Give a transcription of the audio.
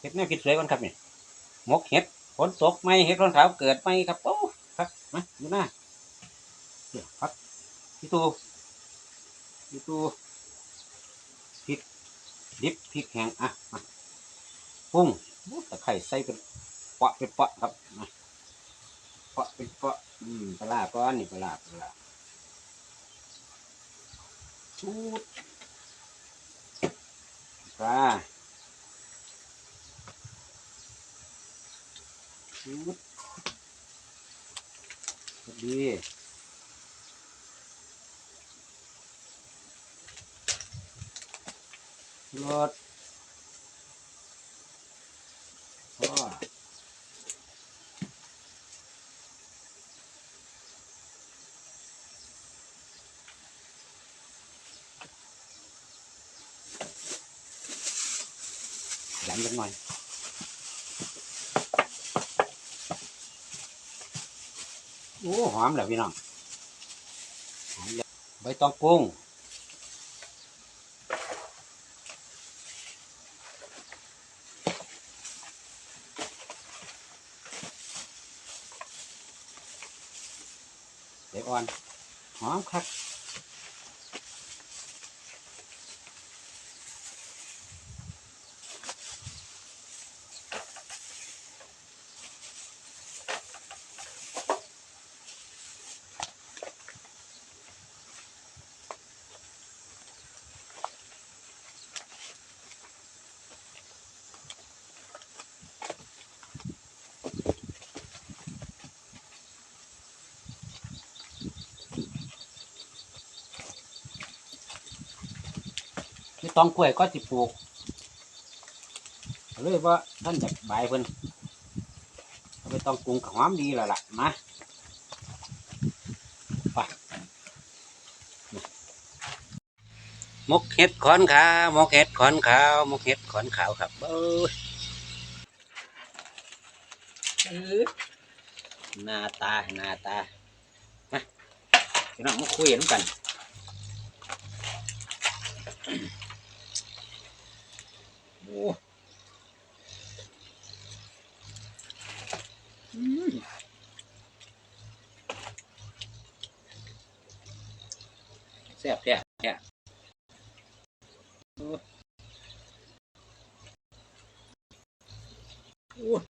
เห็ดแม่กินสวยกันครับนี่หมกเห็ดฝนตกไหมเห็ดร้อนขาวเกิดไหมครับโอ้ครับมาดูหน้าเดี๋ยวครับพี่ตูพี่ตูพริกดิบพริกแห้งอะมาปรุงตะไคร้ใส่เป็นปะเป็นปะครับมาปะเป็นปะอืมปลาก้อนนี่ปลาปลาร้าชูดปลา ชุดสวัสดีรถ อยันกันหน่อยโอ้หอมแล้วพี่น้องหอมแล้วใบตองกุ้งเด็กอ่อนหอมคั ที่ตองกล้วยก็สิปลูกเลยว่าท่านจากใบายเพิ่นเอาไปตองกรุงกับหอมดีแล้วล่ะมาไปมกเห็ดขอนขาวมกเห็ดขอนขาวมกเห็ดขอนขาวครับเอ้ยเอ้ยหน้าตาหน้าตามาพี่น้องมาคุยกันกัน โอ้แซ่บแท้แท้โอ้